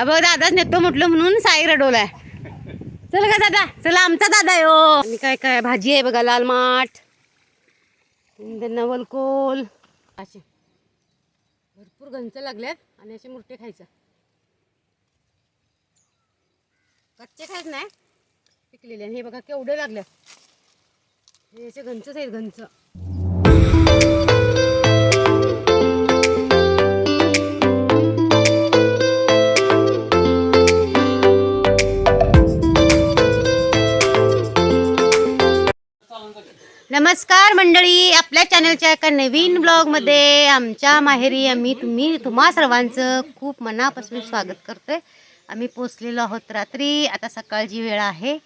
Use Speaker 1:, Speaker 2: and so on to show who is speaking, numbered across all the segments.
Speaker 1: अबो दादाच नेतो म्हटलं म्हणून साई रडवलाय. चल का दादा चला आमचा दादा यो हो. आणि काय काय भाजी आहे बघा लाल माठ. नवलकोल असे भरपूर गंच लागल्यात आणि असे मुरटे खायचं. कच्चे खायच नाही. पिकलेले. आणि हे बघा केवढे लागले. हे असे गंचच आहेत गंच नमस्कार मंडळी आपल्या चॅनलच्या एका नवीन ब्लॉगमध्ये आमच्या माहेरी आम्ही तुम्ही तुम्हा सर्वांचं खूप मनापासून स्वागत करतोय. आम्ही पोचलेलो आहोत रात्री आता सकाळची वेळ आहे.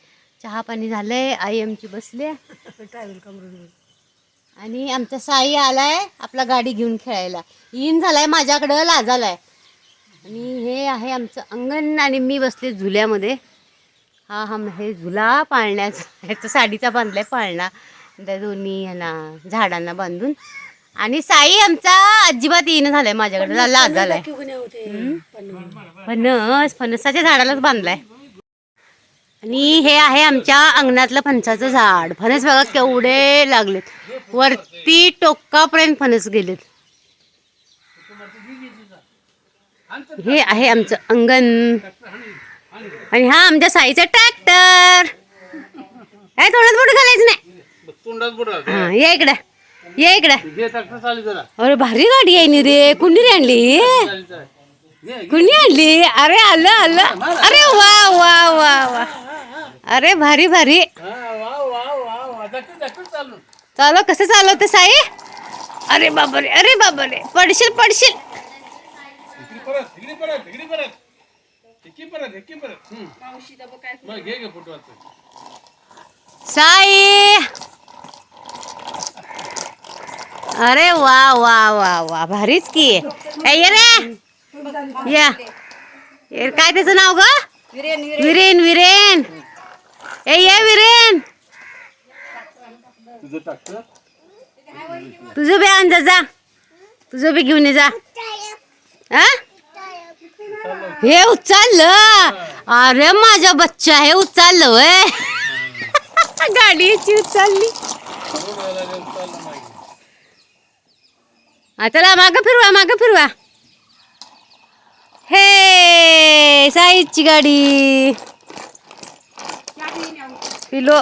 Speaker 1: चहा पाणी झालंय आई आमची बसली आणि आमचा साई आलाय आपला गाडी घेऊन खेळायला. इन झालाय माझ्याकडं लाजालाय आणि हे आहे आमचं अंगण आणि मी बसले झुल्यामध्ये. हा हम हे झुला पाळण्याचा ह्याचा साडीचा बांधलाय पाळणा. त्या दोन्ही ह्याला झाडांना बांधून. आणि साई आमचा अजिबात येणं झालाय माझ्याकडे. लाज झालाय. फणस फणसाच्या झाडालाच बांधलाय. आणि हे आहे आमच्या अंगणातलं फणसाचं झाड. फणस बघा केवढे लागलेत. वरती टोकापर्यंत फणस गेलेत. हे आहे आमचं अंगण. आणि हा आमच्या साईचा ट्रॅक्टर. काय थोडंच मोठं घालायचं नाही. हा ये इकडं. ये इकडं. अरे भारी गाडी आहे नी रे. कुणी रे आणली? कुणी आणली? अरे आलं आलं. अरे वा वा वा वा. अरे भारी भारी.
Speaker 2: हा, चालू.
Speaker 1: चालव कसं चालवते साई? अरे बाबरे अरे बाबरे पडशील पडशील.
Speaker 2: इकडे परत इकडे परत इकडे परत इकडे परत इकडे परत हम्म. मग घे घे फुटवाचं
Speaker 1: साई अरे वा वा वा वा भारीच की. ए, ये रे. या. काय त्याचं नाव ग? विरेन विरेन. ए ये विरेन.
Speaker 2: तुझं
Speaker 1: बी आण जा जा. तुझं बी घेऊन ये जा. हा हे उचललं. अरे माझा बच्चा हे उचललं वय गाडीची उचलली. आता माग फिरवा माग फिरवा. हे साईजची गाडी. पिलो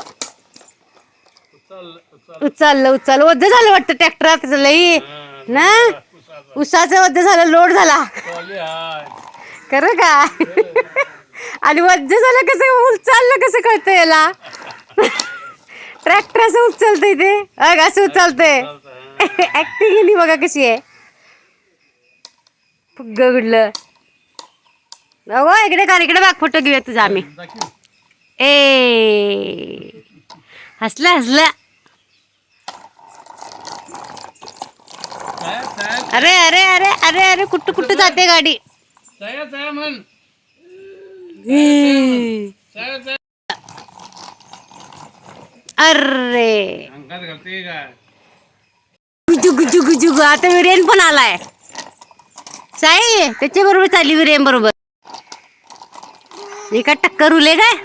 Speaker 1: उचललं उचललं. ओझ झालं वाटतं ट्रॅक्टर त्याचं लई. ना? उसाचं ओझ झालं लोड झाला.
Speaker 2: चालू
Speaker 1: खरं का? आणि वज्ज झालं कसं उचललं कसं कळतं याला? ट्रॅक्टर असं उचलतंय ते. अग असं उचलतंय. ऍक्टिंग केली बघा कशी आहे. फुग्ग गुडलं अगो इकडे कर इकडे बाग फोटो घेऊया तुझा आम्ही. ए. हसलं हसलं. अरे अरे अरे अरे अरे कुठं कुठं जाते गाडी?
Speaker 2: साया साया म्हण साया
Speaker 1: अरे
Speaker 2: अंगात घालते काय
Speaker 1: गुजू गुजू गुजू गु आता विरेन पण आलाय. साई त्याच्या बरोबर चालली विरेन बरोबर. एका टक्कर उले काय?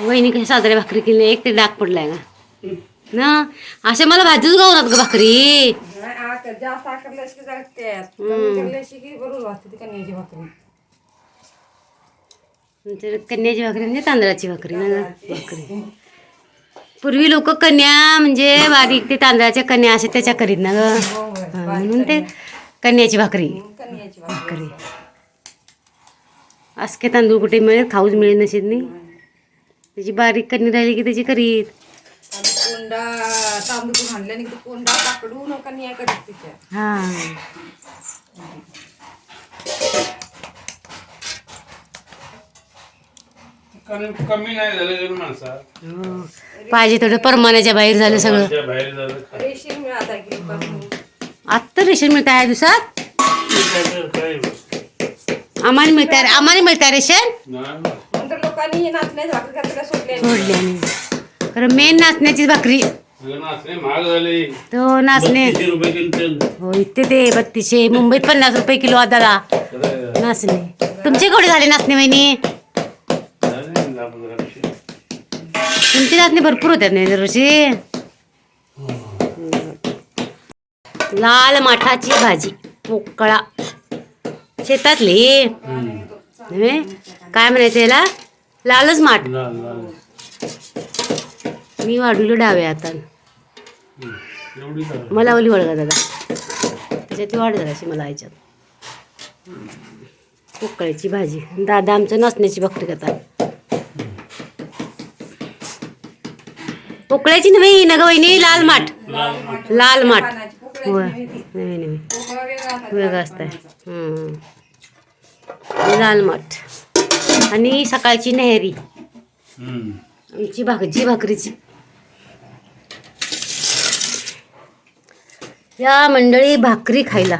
Speaker 1: वहिनी काही साजरे भाकरी केली? एक ते डाग पडलाय का ना? असे मला भाजीच गावनात ग भाकरी.
Speaker 3: जास्त आकारल्या की जगतात कमी करल्याशी की बरोबर वाटते ती कन्याची भाकरी.
Speaker 1: नंतर कन्याची भाकरी म्हणजे तांदळाची भाकरी ना? भाकरी. पूर्वी लोक कन्या म्हणजे बारीक ते तांदळाच्या कन्या असे त्याच्या करीत ना ग. हा, म्हणून ते कन्याची भाकरी.
Speaker 3: कन्याची भाकरी.
Speaker 1: असके तांदूळ कुठे मिळेल? खाऊच मिळेल नसेल नाही. त्याची बारीक कन्या राहिली की त्याची करीत.
Speaker 3: कोंडा तांदूळ आणि कोंडा
Speaker 1: हा.
Speaker 2: कारण कमी नाही झालं जर
Speaker 1: हो. पाहिजे थोडं परमानाच्या बाहेर झालं सगळं.
Speaker 2: त्या बाहेर झालं
Speaker 3: रेशीम मिळाला की पासून.
Speaker 1: आत्ता रेशन मिळतं या दिवसात?
Speaker 2: काय काय
Speaker 1: आम्हाला मिळतं आम्हाला मिळतं. रेशन
Speaker 3: नंतर लोकांनी सोडले
Speaker 1: खरं मेन नाचण्याची भाकरी. तो नाचणे. हो इथे ते बत्तीसशे. मुंबईत पन्नास रुपये किलो
Speaker 2: खरं.
Speaker 1: नाचणे. तुमचे केवढे झाले नाचणे वहिनी. तुमची नाचणी भरपूर होत्यात नाही दरवर्षी. लाल माठाची भाजी पोकळा शेतातली? काय म्हणायचं याला? लालच माठ.
Speaker 2: लाल लाल.
Speaker 1: मी वाढवलं डाव्या हातान
Speaker 2: झाली.
Speaker 1: मला ओली वळगा दादा. त्याच्यातली वाढ जराशी मला याच्यात पोकळ्याची भाजी. दादा आमचं नसण्याची भाकरी करतात. पोकळ्याची नव्हे नग वहिनी लाल माठ. लाल माठ. होय नव्हे नव्हे वेगळं हम्म. लाल माठ. आणि सकाळची नेहरी. आमची भाकरी भाकरीची. या मंडळी भाकरी खायला.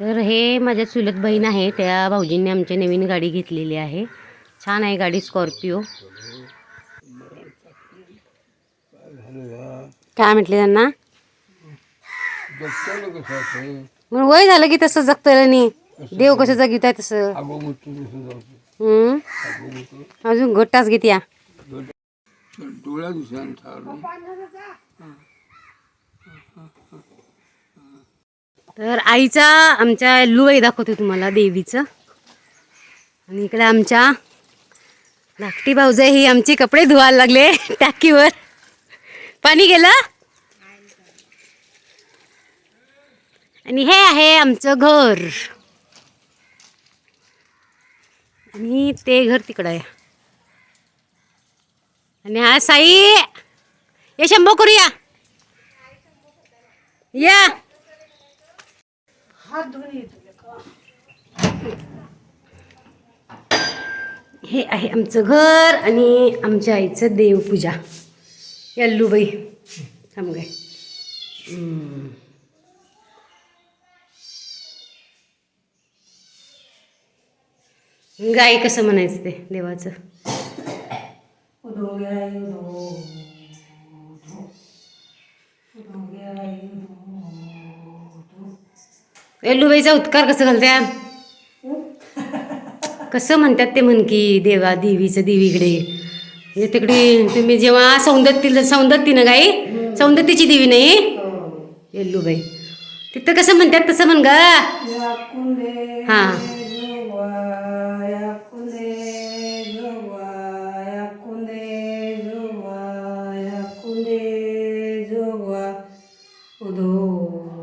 Speaker 1: तर हे माझ्या चुलत बहीण आहे त्या भाऊजींनी आमची नवीन गाडी घेतलेली आहे. छान आहे गाडी स्कॉर्पिओ काय म्हटले त्यांना? मग वय झालं की तसं जगतं नाही देव कसं जगित आहे तसं? हम्म. अजून गोटाच घेत या. तर आईचा आमच्या लुई दाखवते तुम्हाला देवीचं. आणि इकडे आमच्या धाकटी भाऊजाई ही आमचे कपडे धुवायला लागले टाकीवर. पाणी गेलं? आणि हे आहे आमचं घर. आणि ते घर तिकडं आहे. आणि हा साई ये शंभो करूया या. हे आहे आमचं घर आणि आमच्या आईचं देवपूजा. यल्लूबाई थांब काय गाय कसं म्हणायचं ते देवाचं? एल्लूबाईचा उद्कार कसं घालत्या? कसं म्हणतात ते म्हण की देवा देवीचं देवीकडे म्हणजे तिकडे तुम्ही जेव्हा सौंदत्ती सौंदत्तीनं गाई सौंदत्तीची देवी नाही? एल्लूबाई. तिथं कसं म्हणतात तसं म्हण ग. हां. Oh.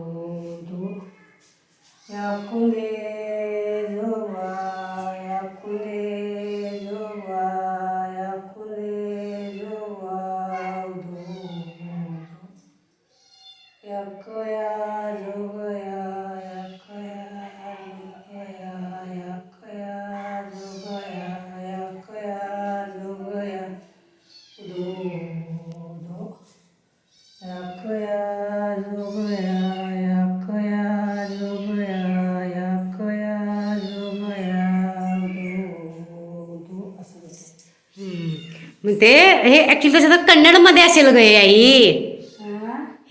Speaker 1: मग ते हे ॲक्च्युली तसं तर कन्नडमध्ये असेल ग हे आई.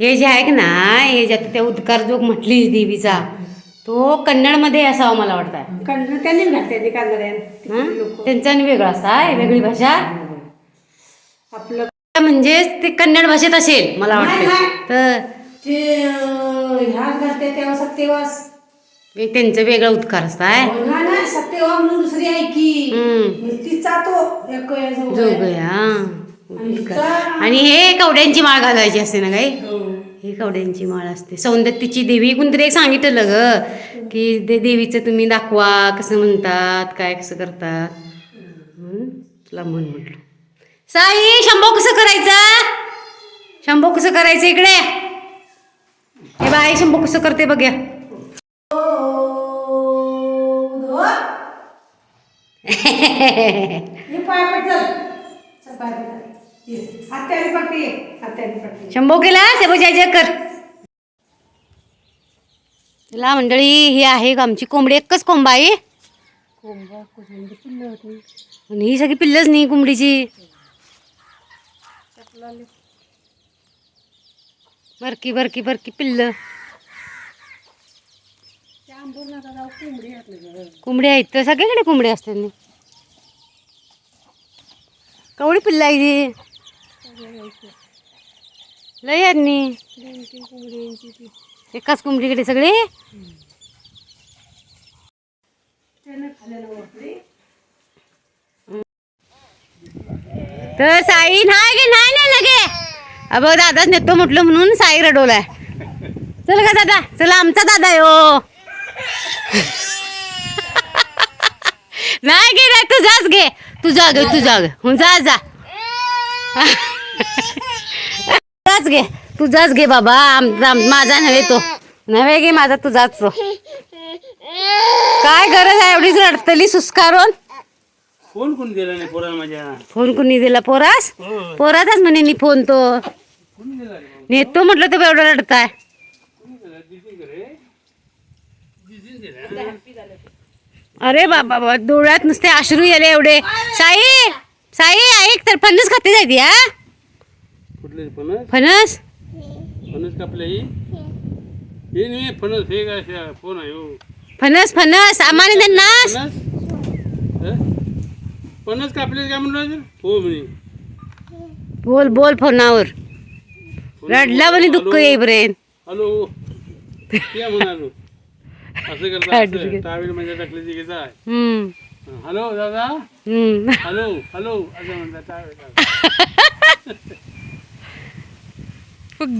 Speaker 1: हे जे आहे ना हे ज्यात त्या उद्कार जो म्हटली देवीचा तो कन्नडमध्ये असावा मला वाटतं
Speaker 3: कन्नड त्यांनी घातले?
Speaker 1: त्यांचा आणि वेगळा असा आहे वेगळी भाषा.
Speaker 3: आपलं
Speaker 1: म्हणजेच ते कन्नड भाषेत असेल मला वाटतं तर
Speaker 3: ते ह्या घालते तेव्हा सत्यवास.
Speaker 1: त्यांचं वेगळा उद्कार असताय
Speaker 3: हा सत्यवा म्हणून दुसरी आहे की तिचा तो
Speaker 1: आणि हे. कवड्यांची माळ घालायची असते ना काही?
Speaker 3: हो.
Speaker 1: ही कवड्यांची माळ असते. सौंदत्तीची देवी कोणतरी एक सांगितलं ग की ते देवीचं तुम्ही दाखवा कसं म्हणतात काय कसं करतात. म्हणून तुला म्हण म्हटलं. साई शंभो कसं करायचं? शंभो कसं करायचं इकडे? हे बाई शंभो कसं करते बघ्या. शंभो केला सेबो जय जय कर तिला मंडळी ही आहे आमची कोंबडी एकच कोंबा आहे. आणि ही सगळी पिल्लच नाही कोंबडीची. बरकी बरकी बरकी पिल्ल. कोंबडी आहेत तर सगळीकडे कोंबडी असतात ना. कवडी पिल्ल आहे ती लय आहेत नी. एकाच कोंबडीकडे सगळे? तर साई नाही गे नाही नाही लगे. अब दादाच नेतो म्हटलं म्हणून साई रडवलाय. चल का दादा. चला आमचा दादा यो नाही गे नाही तू जाच घे तू जा गे तू जा गे हो जा जा. जाच घे तू जाच घे बाबा. माझा नव्हे तो. नव्हे गे माझा तू जाच तो. काय गरज आहे एवढीच रडतली सुस्कारून?
Speaker 2: फोन कोण दिला नाही पोराला माझ्या?
Speaker 1: फोन कुणी दिला पोरास. पोराचाच म्हणे नी फोन तो? नेतो म्हटलं तर एवढं रडताय
Speaker 2: कोणी दिला? दिदी का रे? दिदीने दिला.
Speaker 1: अरे बाबा बाबा डोळ्यात नुसते अश्रू गेले एवढे. साई साई ऐक तर फणस खाते जायती हा?
Speaker 2: कुठले फणस?
Speaker 1: फणस?
Speaker 2: फणस कापले ही हे नाही फणस हे काय फोन आहे हो.
Speaker 1: फणस फणस आम्हाला त्यांना
Speaker 2: फणस? हं? फणस कापले काय म्हणलं हो म्हणे.
Speaker 1: बोल बोल फोनावर. रडला म्हणे दुःख येईपर्यंत.
Speaker 2: हॅलो. या म्हणालो. असं टावेल म्हणजे टाकले की जाय.
Speaker 1: हम्म.
Speaker 2: हॅलो दादा?
Speaker 1: हम्म.
Speaker 2: हॅलो हॅलो असं म्हणतात टावेल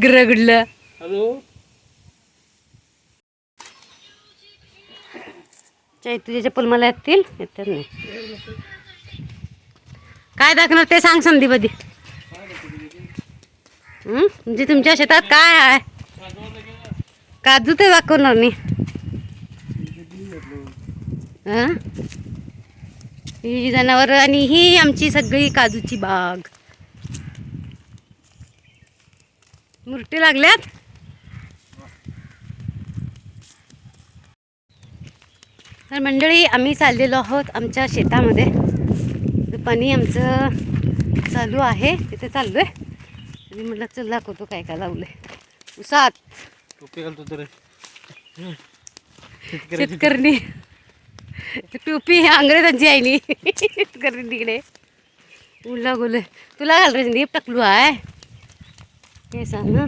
Speaker 1: रगडलं
Speaker 2: हॅलो?
Speaker 1: चैतूच्या चप्पल मला येतील? येतात नाही. काय दाखवणार ते सांग संदीपदी. हं? म्हणजे तुमच्या शेतात काय आहे? काजू ते दाखवणार नाही हं? ही जनावर आणि ही आमची सगळी काजूची बाग. मुरटे लागल्यात? तर मंडळी आम्ही चाललेलो आहोत आमच्या शेतामध्ये. पाणी आमचं चालू आहे. तिथे चाललो आहे आणि म्हटलं चल दाखवतो काय काय लावलं उसात. शेतकऱ्यांनी टोपी अंग्रेजांची आईली शेतकरी तिकडे. उडला गोले. तुला घाल रे संदीप? टकलू आहे हे सांग ना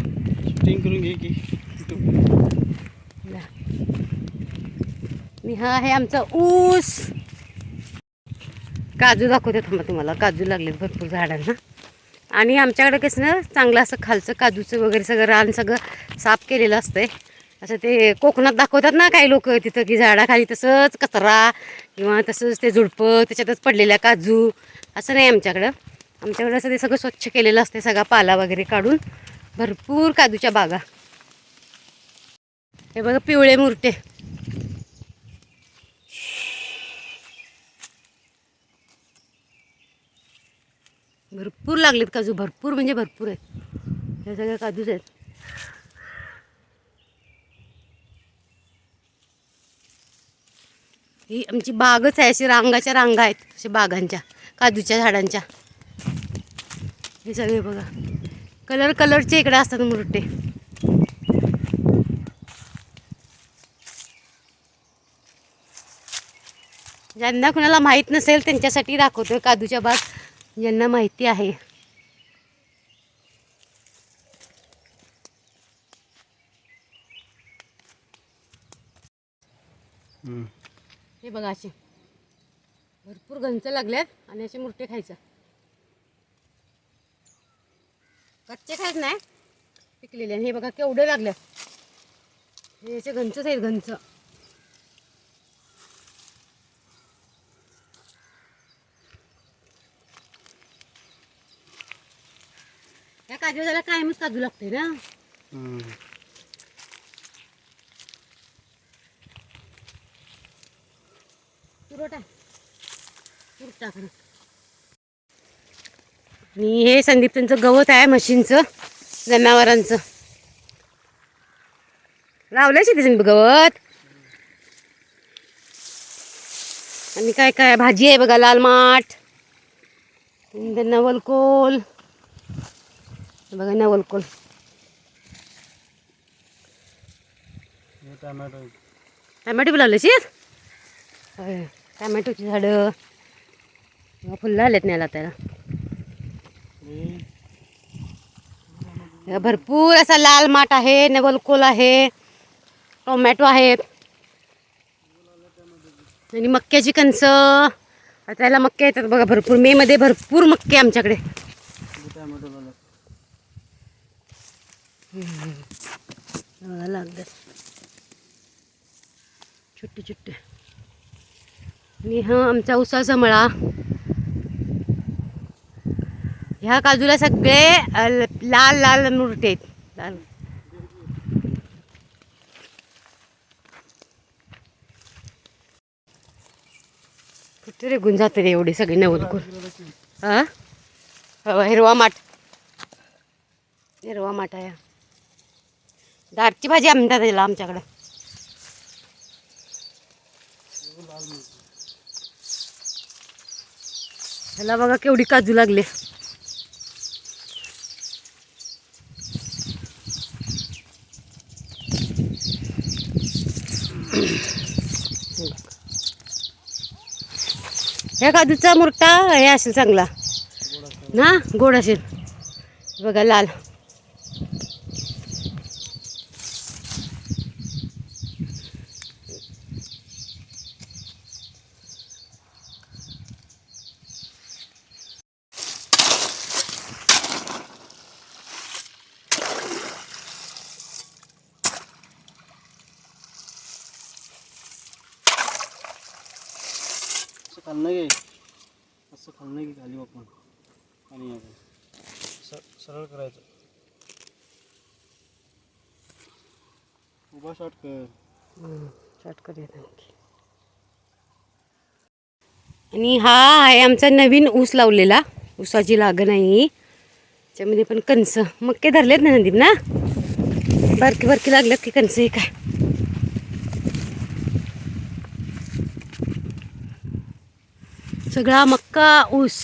Speaker 1: आणि हा आहे आमचा ऊस. काजू दाखवते थांबा तुम्हाला. काजू लागलेत भरपूर झाडांना. आणि आमच्याकडे कसं ना चांगलं असं खालचं काजूचं वगैरे सगळं रान सगळं साफ केलेलं असतंय. असं ते कोकणात दाखवतात ना काही लोक तिथं की झाडाखाली तसंच कचरा किंवा तसंच ते झुडपं त्याच्यातच पडलेल्या काजू असं नाही आमच्याकडं. आमच्याकडं असं ते सगळं स्वच्छ केलेलं असते सगळा पाला वगैरे काढून. भरपूर काजूच्या बागा. हे बघा पिवळे मुरटे. भरपूर लागलेत काजू भरपूर म्हणजे भरपूर आहेत. हे सगळे काजूच आहेत. ही आमची बागच आहे अशी रांगाच्या रांगा आहेत अशा बागांच्या काजूच्या झाडांच्या. हे सगळे बघा. कलर कलरचे इकडे असतात मुरटे. ज्यांना कुणाला माहीत नसेल त्यांच्यासाठी दाखवतोय काजूच्या बाग. ज्यांना माहिती आहे. बघा असे भरपूर घंच लागल्यात आणि असे मुरटे खायचं. कच्चे खायच नाही. पिकलेले. आणि हे बघा केवढे लागल्यात. हे असे घंचच आहेत घंच. त्या काजू झाला कायमच काजू लागते ना? आणि हे संदीप त्यांचं गवत आहे म्हशींचं जनावरांचं. लावलंय शेती संदीप गवत. आणि काय काय? भाजी आहे बघा लाल माठ. नवलकोल बघा नवलकोल
Speaker 2: टोमॅटो.
Speaker 1: टमॅटो बी लावले शीत? टोमॅटोची झाडं. फुलं आलेत न्यायला त्याला भरपूर असा लाल माठ आहे नवलकोल आहे टोमॅटो आहेत आणि मक्याची कणस. त्याला मक्के येतात बघा भरपूर. मेमध्ये भरपूर मक्के आमच्याकडे. लागतात. छोटे छोटे. आणि हा आमचा उसाचा मळा. ह्या काजूला सगळे ल- लाल लाल मुरटे आहेत. लाल. कुठे रे गुंजाते रे एवढे सगळे करून हा? हो, हिरवा माठ. हिरवा माठ आहे. दारची भाजी म्हणतात त्याला आमच्याकडं. ह्याला बघा केवढी काजू लागले. ह्या काजूचा मुरटा हे असेल चांगला. ना गोड असेल. बघा लाल.
Speaker 2: असं घे खाली आपण. आणि सरळ करायचं. उभा शॉट कर.
Speaker 1: येत आणखी. आणि हा आहे आमचा नवीन ऊस लावलेला. ऊसाची लागण आहे ही. त्याच्यामध्ये पण कणस. मक्के धरलेत ना संदीप ना? बारकी बारकी लागल्यात की कणस हे काय? सगळा मक्का ऊस